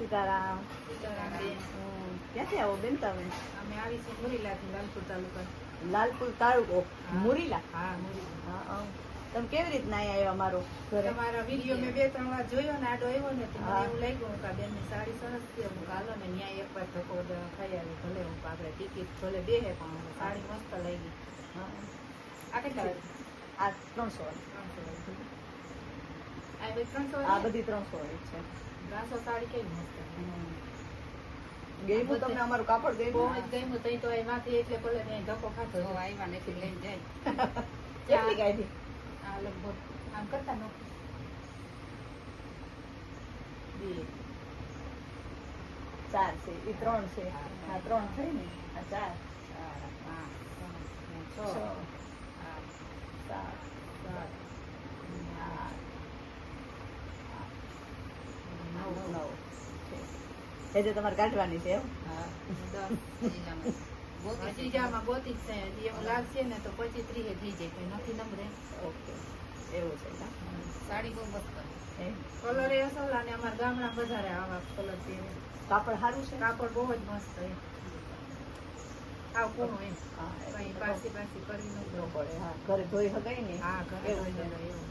સીતારામ. ક્યાંથી આવો બેન તમે? અમે આવી છીએ મુરીલાથી લાલપુર તાલુકા. લાલપુર તાલુકો. મુરીલા? હા હા. તમે કેવી રીતના અહીંયા આવ્યા મારો ઘરે? તમારા વીડિયો મેં બે ત્રણ વાર જોયો ને આડો આવ્યો ને તો મને. એવું લાગ્યું કે આ બેનની સાડી સરસ છે હું કાલો ને ન્યાય એક વાર ધક્કો ખાઈ આવી ભલે હું આપણે ટિકિટ ભલે બે હે પણ સાડી મસ્ત લઈ હા. આ કેટલા આ ત્રણસો. આ બધી ત્રણસો છે. સાડી કેવી મસ્ત હમ. તમને અમારું કાપડ બહુ ગમ્યું તઈ તો એ એટલે ભલે ત્યાં ધક્કો ખાતો આવ્યા નથી લઈને જાય. કેટલી આ લગભગ આમ કરતા નો ચાર છે એ ત્રણ છે. આ ત્રણ થઈ ને? આ ચાર, નવ એ તમારે કાઢવાની છે છે એવું છે સાડી બહુ કલર એ અસલ અને અમારા ગામડા વધારે આવા કલર છે કાપડ સારું છે કાપડ બહુ જ મસ્ત હા ઘરે ધોઈ શકાય ને હા ઘરે એવું હોય એવું